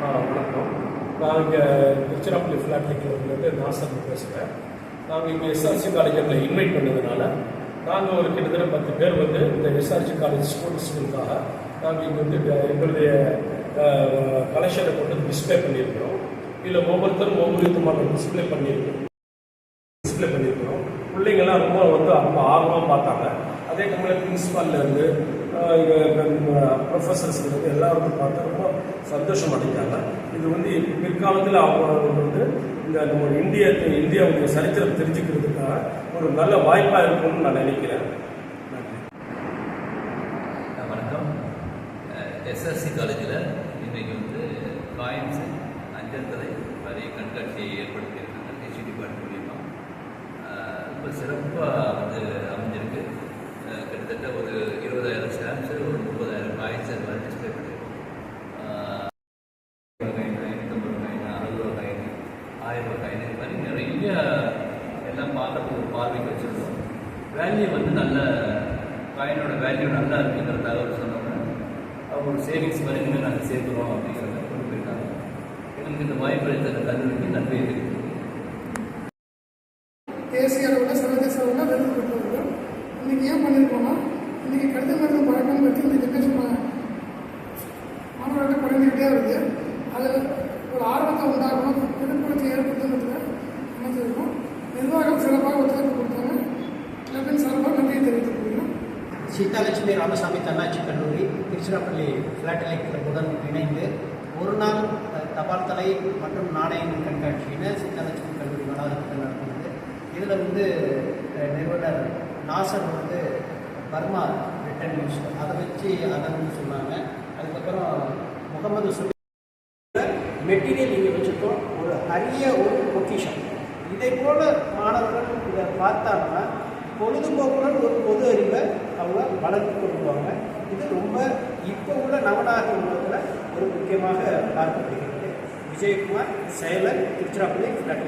வணக்கம். நான் இங்கே திருச்சிராப்பள்ளி ஃப்ளாட் நாசன் நாசர் பேசுகிறேன் நாங்கள் இங்கே எஸ்ஆர்சி காலேஜில் இன்வைட் பண்ணதுனால நாங்கள் ஒரு கிட்டத்தட்ட பத்து பேர் வந்து இந்த எஸ்ஆர்சி காலேஜ் ஸ்டூடெண்ட்ஸுக்காக நாங்கள் இங்கே வந்து எங்களுடைய கலெக்ஷனை கொண்டு டிஸ்பிளே டிஸ்ப்ளே பண்ணியிருக்கிறோம். இதில் ஒவ்வொருத்தரும் ஒவ்வொரு விதமான டிஸ்ப்ளே பண்ணியிருக்கிறோம். டிஸ்பிளே பண்ணியிருக்கிறோம். பிள்ளைங்கள்லாம் ரொம்ப வந்து ரொம்ப ஆர்வமாக பார்த்தாங்க. அதே டைமில் பிரின்சிபால்ல ப்ரொஃபஸர்ஸ்லேருந்து ப்ரொஃபஸர்ஸ் பார்த்து ரொம்ப சந்தோஷம் அடைஞ்சாங்க இது வந்து பிற்காலத்தில் அவங்க வந்து இந்த நம்ம இந்திய இந்தியாவுடைய சரித்திரம் தெரிஞ்சுக்கிறதுக்காக ஒரு நல்ல வாய்ப்பாக இருக்கும்னு நான் நினைக்கிறேன். நன்றி. வணக்கம். எஸ்எஸ்சி காலேஜில் இன்றைக்கி வந்து காயின்ஸ் அஞ்சல் தலை வரி கண்காட்சியை ஏற்படுத்தியிருக்காங்க டிபார்ட்மெண்ட் மூலியமாக ரொம்ப சிறப்பாக வந்து கிட்டத்தட்ட ஒரு இருபதாயிரம் ஸ்டாம்ப்ஸு ஒரு முப்பதாயிரம் காயின்ஸ் அது மாதிரி டிஸ்பிளே பண்ணியிருக்கோம் அஹ் காயின் அறுபது காயின் ஆயிரம் ரூபாய் காயின் இது மாதிரி நிறைய எல்லாம் பார்க்கறதுக்கு ஒரு பார்வைக்கு வச்சுருக்கோம். வேல்யூ வந்து நல்ல காயினோட வேல்யூ நல்லா இருக்குங்கிற தகவல் சொன்னோம்னா அவங்க ஒரு சேவிங்ஸ் மாதிரி நாங்கள் சேர்க்குறோம் அப்படிங்கிறத குறிப்பிட்டாங்க. எங்களுக்கு இந்த வாய்ப்பு அளித்த அந்த கல்லூரிக்கு நன்றியை தெரிவித்துக்கிறேன் தேசிய அளவில் சர்வதேச இன்னைக்கு ஏன் பண்ணியிருக்கோம்னா இன்னைக்கு கடித மருந்து பழக்கம் பற்றி இந்த ஜென்ரேஷன் மாணவர்கள்ட்ட குறைஞ்சிக்கிட்டே வருது. அதில் ஒரு ஆர்வத்தை உண்டாகணும் விழிப்புணர்ச்சி ஏற்படுத்துறதுக்கு என்ன நிர்வாகம் சிறப்பாக ஒத்துழைப்பு கொடுத்தாங்க கிளப்பின் சார்பாக நன்றியை தெரிவித்துக் கொள்கிறோம். சீதாலட்சுமி ராமசாமி தன்னாட்சி கல்லூரி திருச்சிராப்பள்ளி ஃப்ளாட் எலக்ட்ரிக்குடன் இணைந்து ஒரு நாள் தபால் தலை மற்றும் நாணயங்கள் கண்காட்சியினை சீதாலட்சுமி கல்லூரி வளாகத்தில் நடத்துனது இதில் வந்து நிறுவனர் நாசர் வந்து பர்மா ரிட்டன் நியூஸ் அதை வச்சு அதை வந்து சொன்னாங்க. அதுக்கப்புறம் முகமது சுபி மெட்டீரியல் இங்கே வச்சுருக்கோம். ஒரு அரிய ஒரு பொக்கிஷம். இதை போல மாணவர்கள் இதை பார்த்தாங்கன்னா பொழுதுபோக்குடன் ஒரு பொது அறிவை அவங்க வளர்த்து கொண்டுவாங்க இது ரொம்ப இப்போ உள்ள நவநாகரிக உலகத்தில் ஒரு முக்கியமாக பார்க்கப்படுகிறது. விஜயகுமார் செயலர் திருச்சிராப்பள்ளி ஃப்ளாட்